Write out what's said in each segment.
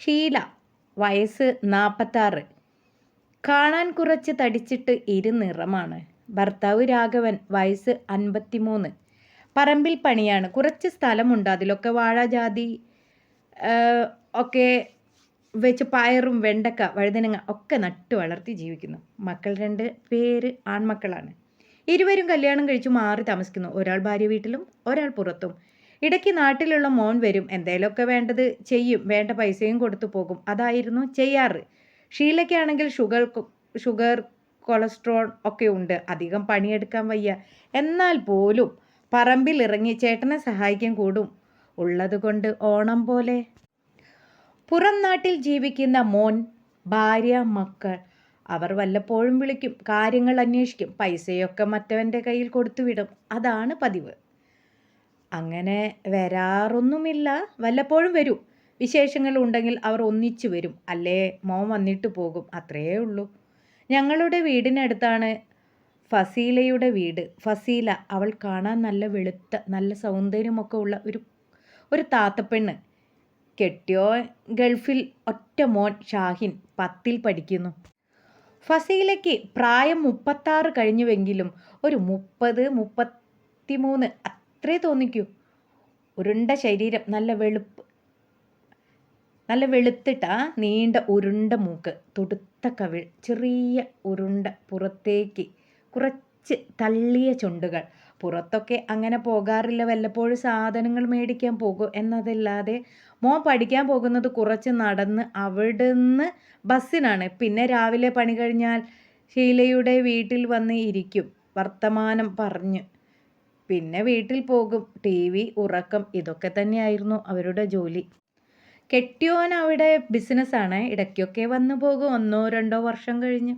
ഷീല വയസ്സ് നാൽപ്പത്താറ് കാണാൻ കുറച്ച് തടിച്ചിട്ട് ഇരുനിറമാണ് ഭർത്താവ് രാഘവൻ വയസ്സ് അൻപത്തിമൂന്ന്. പറമ്പിൽ പണിയാണ്. കുറച്ച് സ്ഥലമുണ്ട്. അതിലൊക്കെ വാഴജാതി ഒക്കെ വെച്ച് പയറും വെണ്ടക്ക വഴുതനങ്ങ ഒക്കെ നട്ടു വളർത്തി ജീവിക്കുന്നു. മക്കൾ രണ്ട് പേര് ആൺമക്കളാണ്. ഇരുവരും കല്യാണം കഴിച്ചു മാറി താമസിക്കുന്നു. ഒരാൾ ഭാര്യ വീട്ടിലും ഒരാൾ പുറത്തും. ഇടയ്ക്ക് നാട്ടിലുള്ള മോൻ വരും. എന്തേലൊക്കെ വേണ്ടത് ചെയ്യും. വേണ്ട പൈസയും കൊടുത്തു പോകും. അതായിരുന്നു ചെയ്യാറ്. ഷീലയ്ക്കാണെങ്കിൽ ഷുഗർ ഷുഗർ കൊളസ്ട്രോൾ ഒക്കെ ഉണ്ട്. അധികം പണിയെടുക്കാൻ വയ്യ. എന്നാൽ പോലും പറമ്പിൽ ഇറങ്ങി ചേട്ടനെ സഹായിക്കാൻ കൂടും. ഉള്ളതുകൊണ്ട് ഓണം പോലെ. പുറം നാട്ടിൽ ജീവിക്കുന്ന മോൻ ഭാര്യ മക്കൾ അവർ വല്ലപ്പോഴും വിളിക്കും. കാര്യങ്ങൾ അന്വേഷിക്കും. പൈസയൊക്കെ മറ്റവന്റെ കയ്യിൽ കൊടുത്തുവിടും അതാണ് പതിവ്. അങ്ങനെ വരാറൊന്നുമില്ല. വല്ലപ്പോഴും വരും. വിശേഷങ്ങൾ ഉണ്ടെങ്കിൽ അവർ ഒന്നിച്ചു വരും. അല്ലേ? മോൻ വന്നിട്ട് പോകും. അത്രയേ ഉള്ളൂ. ഞങ്ങളുടെ വീടിനടുത്താണ് ഫസീലയുടെ വീട്. ഫസീല അവൾ കാണാൻ നല്ല വെളുത്ത നല്ല സൗന്ദര്യമൊക്കെ ഉള്ള ഒരു ഒരു താത്തപ്പെണ്ണ്. കെട്ടിയോ ഗൾഫിൽ ഒറ്റ മോൻ ഷാഹിൻ പത്തിൽ പഠിക്കുന്നു. ഫസീലയ്ക്ക് പ്രായം മുപ്പത്താറ് കഴിഞ്ഞുവെങ്കിലും ഒരു മുപ്പത് മുപ്പത്തിമൂന്ന് അത്രേ തോന്നിക്കൂ. ഉരുണ്ട ശരീരം നല്ല വെളുപ്പ് നല്ല വെളുത്തിട്ട നീണ്ട ഉരുണ്ട മൂക്ക് തൊടുത്ത കവിൾ ചെറിയ ഉരുണ്ട പുറത്തേക്ക് കുറച്ച് തള്ളിയ ചുണ്ടുകൾ. പുറത്തൊക്കെ അങ്ങനെ പോകാറില്ല. വല്ലപ്പോഴും സാധനങ്ങൾ മേടിക്കാൻ പോകും എന്നതല്ലാതെ മോൻ പഠിക്കാൻ പോകുന്നത് കുറച്ച് നടന്ന് അവിടുന്ന് ബസ്സിനാണ്. പിന്നെ രാവിലെ പണി കഴിഞ്ഞാൽ ഷീലയുടെ വീട്ടിൽ വന്ന് ഇരിക്കും. വർത്തമാനം പറഞ്ഞ്. പിന്നെ വീട്ടിൽ പോകും. ടി വി ഉറക്കം ഇതൊക്കെ തന്നെയായിരുന്നു അവരുടെ ജോലി. കെട്ടിയോൻ അവിടെ ബിസിനസ്സാണ് ഇടയ്ക്കൊക്കെ വന്നു പോകും. ഒന്നോ രണ്ടോ വർഷം കഴിഞ്ഞ്.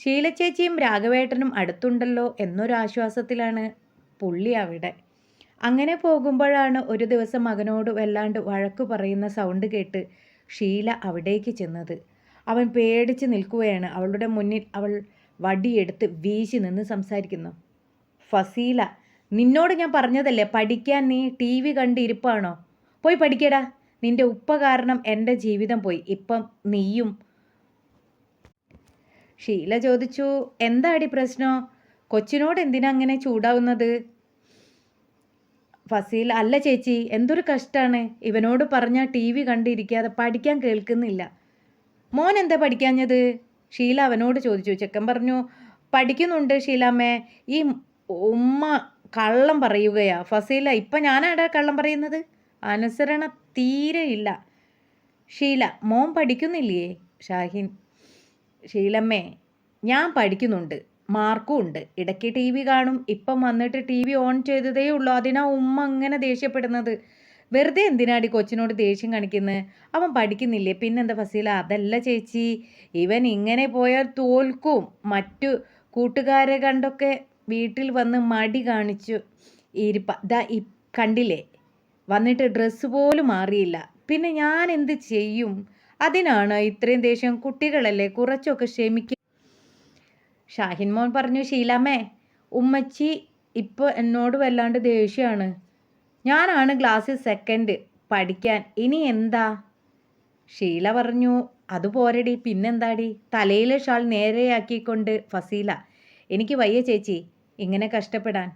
ശീലച്ചേച്ചിയും രാഘവേട്ടനും അടുത്തുണ്ടല്ലോ എന്നൊരാശ്വാസത്തിലാണ് പുള്ളി അവിടെ. അങ്ങനെ പോകുമ്പോഴാണ് ഒരു ദിവസം മകനോട് വല്ലാണ്ട് വഴക്കു പറയുന്ന സൗണ്ട് കേട്ട് ഷീല അവിടേക്ക് ചെന്നത്. അവൻ പേടിച്ച് നിൽക്കുകയാണ്. അവളുടെ മുന്നിൽ അവൾ വടിയെടുത്ത് വീശി നിന്ന് സംസാരിക്കുന്നു. ഫസീല നിന്നോട് ഞാൻ പറഞ്ഞതല്ലേ പഠിക്കാൻ നീ ടി വി കണ്ട് ഇരിപ്പാണോ പോയി പഠിക്കടാ. നിന്റെ ഉപ്പ കാരണം എന്റെ ജീവിതം പോയി. ഇപ്പം നീയും. ഷീല ചോദിച്ചു എന്താടി പ്രശ്നം? കൊച്ചിനോട് എന്തിനാ അങ്ങനെ ചൂടാവുന്നത്? ഫസീൽ അല്ല ചേച്ചി എന്തൊരു കഷ്ടമാണ് ഇവനോട് പറഞ്ഞാൽ ടി വി കണ്ടിരിക്കാതെ പഠിക്കാൻ കേൾക്കുന്നില്ല. മോൻ എന്താ പഠിക്കാഞ്ഞത്? ഷീല അവനോട് ചോദിച്ചു. ചെക്കൻ പറഞ്ഞു പഠിക്കുന്നുണ്ട് ഷീലാമ്മേ. ഈ ഉമ്മ കള്ളം പറയുകയാ. ഫസീല ഇപ്പം ഞാനാടാ കള്ളം പറയുന്നത്? അനുസരണ തീരെ ഇല്ല. ഷീല മോൻ പഠിക്കുന്നില്ലേ? ഷാഹിൻ ഷീലമ്മേ ഞാൻ പഠിക്കുന്നുണ്ട്. മാർക്കും ഉണ്ട്. ഇടയ്ക്ക് ടി വി കാണും. ഇപ്പം വന്നിട്ട് ടി വി ഓൺ ചെയ്തതേ ഉള്ളൂ. അതിനാ ഉമ്മ അങ്ങനെ ദേഷ്യപ്പെടുന്നത്. വെറുതെ എന്തിനാടി കൊച്ചിനോട് ദേഷ്യം കാണിക്കുന്നത് അവൻ പഠിക്കുന്നില്ലേ? പിന്നെന്താ ഫസീല? അതല്ല ചേച്ചി. ഇവൻ ഇങ്ങനെ പോയാൽ തോൽക്കും. മറ്റു കൂട്ടുകാരെ കണ്ടൊക്കെ വീട്ടിൽ വന്ന് മടി കാണിച്ചു ഇരിപ്പ. ദാ ഈ കണ്ടില്ലേ? വന്നിട്ട് ഡ്രസ്സ് പോലും മാറിയില്ല. പിന്നെ ഞാൻ എന്ത് ചെയ്യും? അതിനാണ് ഇത്രയും ദേഷ്യം. കുട്ടികളല്ലേ കുറച്ചൊക്കെ ക്ഷമിക്കും. ഷാഹിൻ മോൻ പറഞ്ഞു ശീലാമേ ഉമ്മച്ചി ഇപ്പോൾ എന്നോട് വല്ലാണ്ട് ദേഷ്യമാണ് ഞാനാണ് ക്ലാസ് സെക്കൻഡ് പഠിക്കാൻ. ഇനി എന്താ? ഷീല പറഞ്ഞു അത് പോരടി. പിന്നെന്താടി? തലയിലെ ഷാൾ നേരെയാക്കിക്കൊണ്ട് ഫസീല. എനിക്ക് വയ്യ ചേച്ചി. ഇങ്ങനെ കഷ്ടപ്പെടാൻ.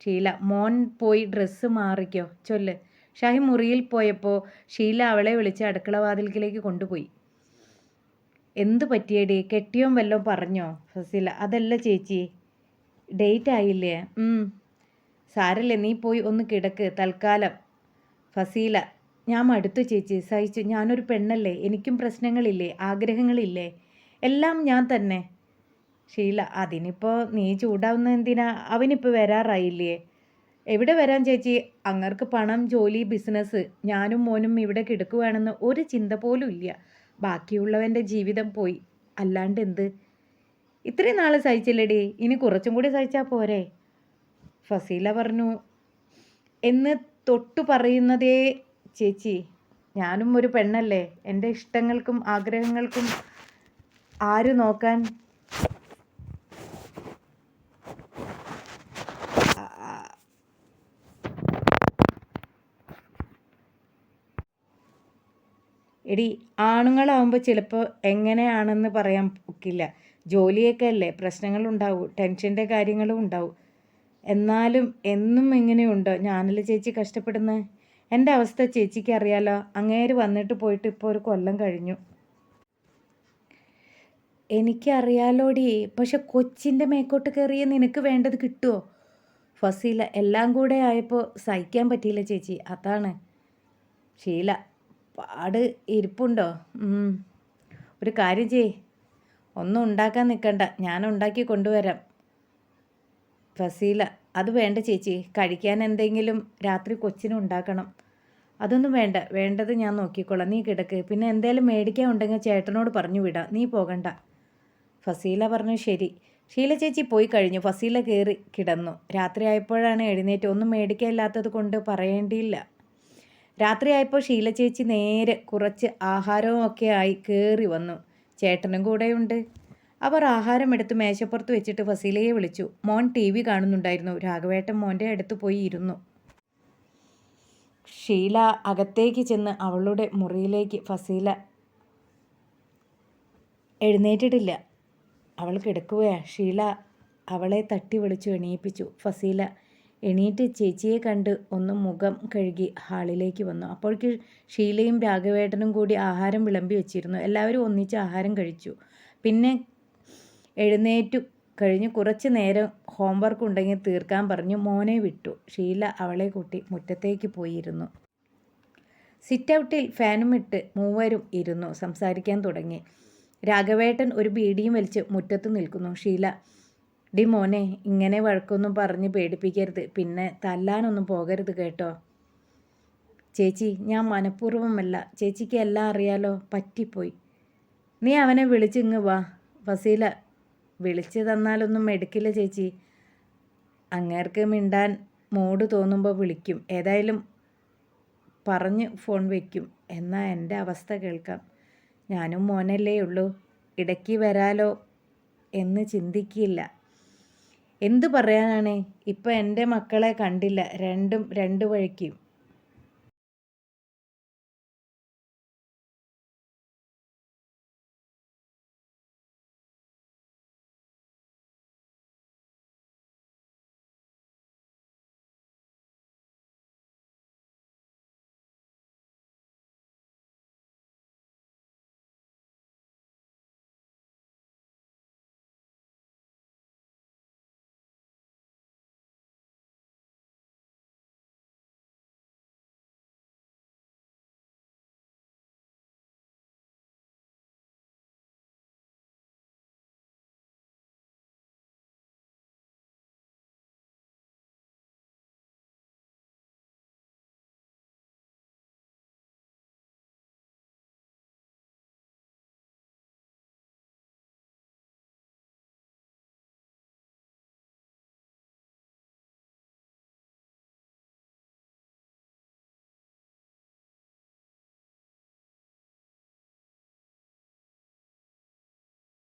ഷീല മോൻ പോയി ഡ്രസ്സ് മാറിക്കോ ചൊല്ല്. ഷാഹി മുറിയിൽ പോയപ്പോൾ ഷീല അവളെ വിളിച്ച് അടുക്കള വാതിൽക്കിലേക്ക് കൊണ്ടുപോയി. എന്തു പറ്റിയടി? കെട്ടിയോൻ വല്ലതും പറഞ്ഞോ? ഫസീല അതല്ല ചേച്ചി ഡേറ്റ് ആയില്ലേ? സാരല്ലേ നീ പോയി ഒന്ന് കിടക്ക് തൽക്കാലം. ഫസീല ഞാൻ മടുത്തു ചേച്ചി സഹിച്ചു. ഞാനൊരു പെണ്ണല്ലേ എനിക്കും പ്രശ്നങ്ങളില്ലേ ആഗ്രഹങ്ങളില്ലേ? എല്ലാം ഞാൻ തന്നെ. ഷീല അതിനിപ്പോൾ നീ ചൂടാവുന്ന എന്തിനാ? അവനിപ്പോൾ വരാറായില്ലേ? എവിടെ വരാൻ ചേച്ചി? അങ്ങർക്ക് പണം ജോലി ബിസിനസ് ഞാനും മോനും ഇവിടെ കിടക്കുവാണെന്ന് ഒരു ചിന്ത പോലും ഇല്ല. ബാക്കിയുള്ളവന്റെ ജീവിതം പോയി. അല്ലാണ്ട് എന്ത് ഇത്രയും നാൾ സഹിച്ചില്ലടി. ഇനി കുറച്ചും കൂടി സഹിച്ചാൽ പോരെ? ഫസീല പറഞ്ഞു. എന്ന് തൊട്ടു പറയുന്നതേ ചേച്ചി ഞാനും ഒരു പെണ്ണല്ലേ? എന്റെ ഇഷ്ടങ്ങൾക്കും ആഗ്രഹങ്ങൾക്കും ആര് നോക്കാൻ എടി ആണുങ്ങളാവുമ്പോൾ ചിലപ്പോൾ എങ്ങനെയാണെന്ന് പറയാൻ ഒക്കില്ല. ജോലിയൊക്കെ അല്ലേ? പ്രശ്നങ്ങളുണ്ടാവും ടെൻഷന്റെ കാര്യങ്ങളും ഉണ്ടാവും. എന്നാലും എന്നും ഇങ്ങനെയുണ്ടോ? ഞാനല്ലേ ചേച്ചി കഷ്ടപ്പെടുന്നത് എന്റെ അവസ്ഥ ചേച്ചിക്ക് അറിയാലോ. അങ്ങേര് വന്നിട്ട് പോയിട്ട് ഇപ്പോൾ ഒരു കൊല്ലം കഴിഞ്ഞു. എനിക്കറിയാലോടി പക്ഷെ കൊച്ചിന്റെ മേക്കോട്ട് കയറിയ നിനക്ക് വേണ്ടത് കിട്ടുമോ ഫസീല എല്ലാം കൂടെ ആയപ്പോൾ സഹിക്കാൻ പറ്റിയില്ല ചേച്ചി. അതാണ്. ഷീല പാട് ഇരിപ്പുണ്ടോ. ഒരു കാര്യം ചെയ് ഒന്നും ഉണ്ടാക്കാൻ നിൽക്കണ്ട ഞാൻ ഉണ്ടാക്കി കൊണ്ടുവരാം. ഫസീല അത് വേണ്ട ചേച്ചി. കഴിക്കാൻ എന്തെങ്കിലും രാത്രി കൊച്ചിന് ഉണ്ടാക്കണം. അതൊന്നും വേണ്ട. വേണ്ടത് ഞാൻ നോക്കിക്കോളാം. നീ കിടക്ക്. പിന്നെ എന്തേലും മേടിക്കാൻ ഉണ്ടെങ്കിൽ ചേട്ടനോട് പറഞ്ഞു വിടാം. നീ പോകണ്ട. ഫസീല പറഞ്ഞു ശരി. ഷീല ചേച്ചി പോയി കഴിഞ്ഞു. ഫസീല കയറി കിടന്നു. രാത്രി ആയപ്പോഴാണ് എഴുന്നേറ്റ്. ഒന്നും മേടിക്കാനില്ലാത്തത് കൊണ്ട് പറയേണ്ടിയില്ല. രാത്രിയായപ്പോൾ ഷീല ചേച്ചി നേരെ കുറച്ച് ആഹാരവും ഒക്കെ ആയി കയറി വന്നു. ചേട്ടനും കൂടെയുണ്ട്. അവർ ആഹാരം എടുത്ത് മേശപ്പുറത്ത് വെച്ചിട്ട് ഫസീലയെ വിളിച്ചു. മോൻ ടി വി കാണുന്നുണ്ടായിരുന്നു. രാഘവേട്ടൻ മോന്റെ അടുത്ത് പോയി ഇരുന്നു. ഷീല അകത്തേക്ക് ചെന്ന് അവളുടെ മുറിയിലേക്ക് ഫസീല എഴുന്നേറ്റിട്ടില്ല. അവൾ കിടക്കുകയാണ് ഷീല അവളെ തട്ടി വിളിച്ചു എണീപ്പിച്ചു. ഫസീല എണീറ്റ് ചേച്ചിയെ കണ്ട് ഒന്ന് മുഖം കഴുകി ഹാളിലേക്ക് വന്നു. അപ്പോഴേക്ക് ഷീലയും രാഘവേട്ടനും കൂടി ആഹാരം വിളമ്പി വെച്ചിരുന്നു. എല്ലാവരും ഒന്നിച്ച് ആഹാരം കഴിച്ചു. പിന്നെ എഴുന്നേറ്റു കഴിഞ്ഞ് കുറച്ച് നേരം ഹോംവർക്ക് ഉണ്ടെങ്കിൽ തീർക്കാൻ പറഞ്ഞു. മോനെ വിട്ടു. ഷീല അവളെ കൂട്ടി മുറ്റത്തേക്ക് പോയിരുന്നു. സിറ്റ് ഔട്ടിൽ ഫാനും ഇട്ട് മൂവരും ഇരുന്നു. സംസാരിക്കാൻ തുടങ്ങി. രാഘവേട്ടൻ ഒരു ബീഡിയും വലിച്ച് മുറ്റത്ത് നിൽക്കുന്നു. ഷീല ഡി മോനെ ഇങ്ങനെ വഴക്കൊന്നും പറഞ്ഞ് പേടിപ്പിക്കരുത്. പിന്നെ തല്ലാനൊന്നും പോകരുത് കേട്ടോ. ചേച്ചി ഞാൻ മനഃപൂർവമല്ല. ചേച്ചിക്ക് എല്ലാം അറിയാലോ. പറ്റിപ്പോയി. നീ അവനെ വിളിച്ചിങ്ങ് വാ. ഫസീല വിളിച്ചു തന്നാലൊന്നും എടുക്കില്ല ചേച്ചി. അങ്ങേർക്ക് മിണ്ടാൻ മൂട് തോന്നുമ്പോൾ വിളിക്കും. ഏതായാലും പറഞ്ഞ് ഫോൺ വയ്ക്കും എന്നാൽ എന്റെ അവസ്ഥ കേൾക്കാം. ഞാനും മോനല്ലേ ഉള്ളൂ. ഇടയ്ക്ക് വരാലോ എന്ന് ചിന്തിക്കില്ല. എന്തു പറയാനാണ്? ഇപ്പം എന്റെ മക്കളെ കണ്ടില്ല. രണ്ടും രണ്ട് വഴിക്കും.